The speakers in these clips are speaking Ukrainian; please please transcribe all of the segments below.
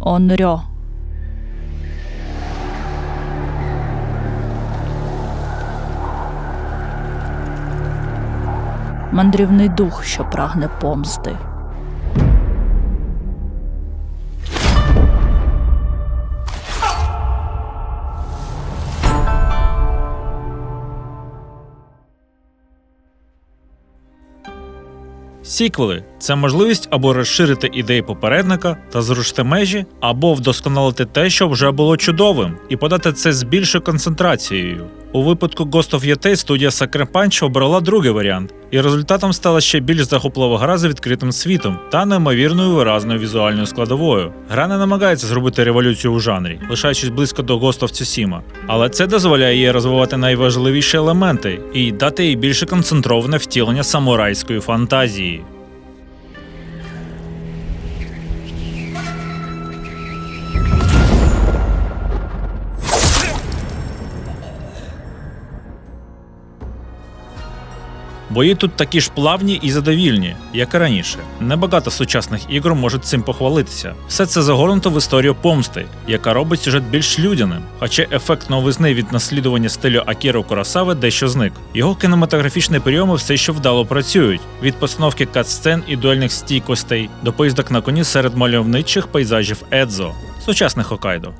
Онрьо. Мандрівний дух, що прагне помсти. Сіквели це можливість або розширити ідеї попередника та зрушити межі, або вдосконалити те, що вже було чудовим, і подати це з більшою концентрацією. У випадку Ghost of Yotei студія Sucker Punch обрала другий варіант, і результатом стала ще більш захоплива гра з відкритим світом та неймовірною виразною візуальною складовою. Гра не намагається зробити революцію у жанрі, лишаючись близько до Ghost of Tsushima, але це дозволяє їй розвивати найважливіші елементи і дати їй більше концентроване втілення самурайської фантазії. Бої тут такі ж плавні і задовільні, як і раніше. Небагато сучасних ігор можуть цим похвалитися. Все це загорнуто в історію помсти, яка робить сюжет більш людяним, хоча ефект новизни від наслідування стилю Акіро Курасави дещо зник. Його кінематографічні прийоми все ще вдало працюють: від постановки катсцен і дуельних стійкостей до поїздок на коні серед мальовничих пейзажів Едзо, сучасних Хокайдо.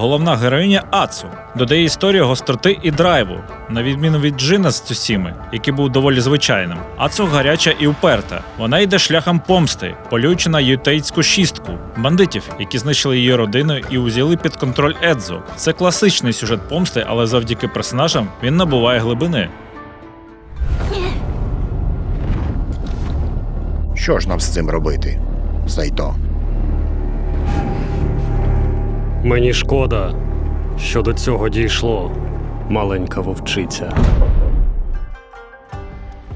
Головна героїня Ацу додає історію гостроти і драйву, на відміну від Джина з Цусіми, який був доволі звичайним. Ацу гаряча і уперта. Вона йде шляхом помсти, полюючи на ютейську шістку бандитів, які знищили її родину і узяли під контроль Едзо. Це класичний сюжет помсти, але завдяки персонажам він набуває глибини. Що ж нам з цим робити? Сайто. Мені шкода, що до цього дійшло, маленька вовчиця.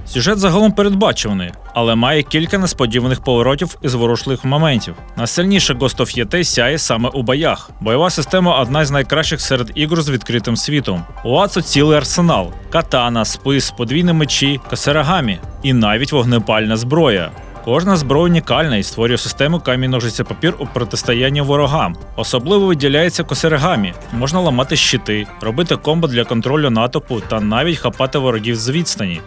Сюжет загалом передбачуваний, але має кілька несподіваних поворотів і зворушливих моментів. Найсильніше Ghost of Yotei сяє саме у боях. Бойова система одна з найкращих серед ігор з відкритим світом. У Ацу цілий арсенал: катана, спис, подвійні мечі, касерагамі і навіть вогнепальна зброя. Кожна зброя унікальна і створює систему камінь ножиця папір у протистоянні ворогам. Особливо виділяється косерегамі. Можна ламати щити, робити комбо для контролю натопу та навіть хапати ворогів з відстані.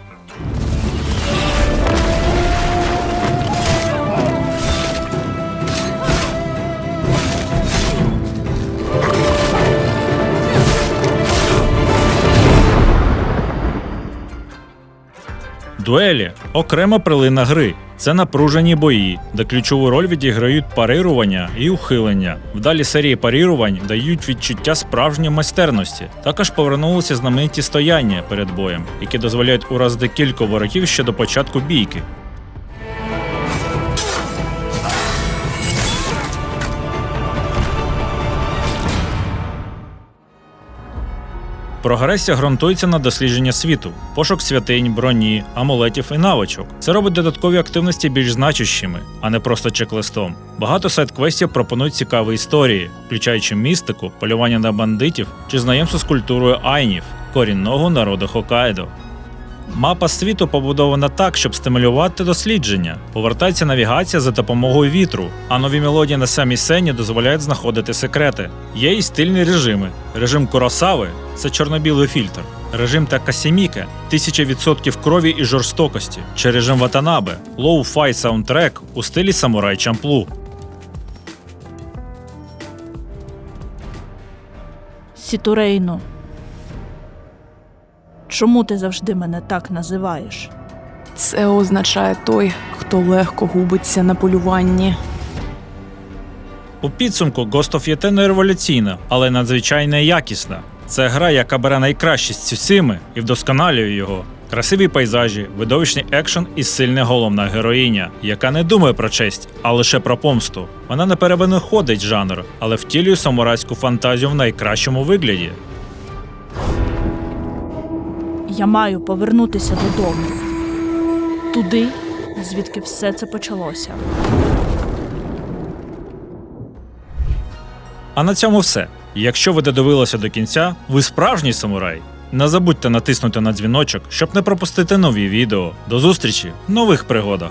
Дуелі окрема прилина гри. Це напружені бої, де ключову роль відіграють парирування і ухилення. Вдалі серії парірувань дають відчуття справжньої майстерності. Також повернулися знамениті стояння перед боєм, які дозволяють уразити кілька ворогів ще до початку бійки. Прогресія ґрунтується на дослідження світу, пошук святинь, броні, амулетів і навичок. Це робить додаткові активності більш значущими, а не просто чек-листом. Багато сайт-квестів пропонують цікаві історії, включаючи містику, полювання на бандитів чи знайомство з культурою айнів, корінного народу Хокайдо. Мапа світу побудована так, щоб стимулювати дослідження. Повертається навігація за допомогою вітру, а нові мелодії на самій сцені дозволяють знаходити секрети. Є і стильні режими. Режим Куросави це чорно-білий фільтр. Режим Такасіміке – 1000% крові і жорстокості. Чи режим Ватанабе лоу-фай саундтрек у стилі самурай Чамплу. Сітурейну. Чому ти завжди мене так називаєш? Це означає той, хто легко губиться на полюванні. У підсумку Ghost of Yotei не революційна, але надзвичайно якісна. Це гра, яка бере найкраще з Цюсіми і вдосконалює його. Красиві пейзажі, видовищний екшен і сильна головна героїня, яка не думає про честь, а лише про помсту. Вона не перевинаходить жанр, але втілює самурайську фантазію в найкращому вигляді. Я маю повернутися додому. Туди, звідки все це почалося. А на цьому все. Якщо ви додивилися до кінця, ви справжній самурай. Не забудьте натиснути на дзвіночок, щоб не пропустити нові відео. До зустрічі в нових пригодах.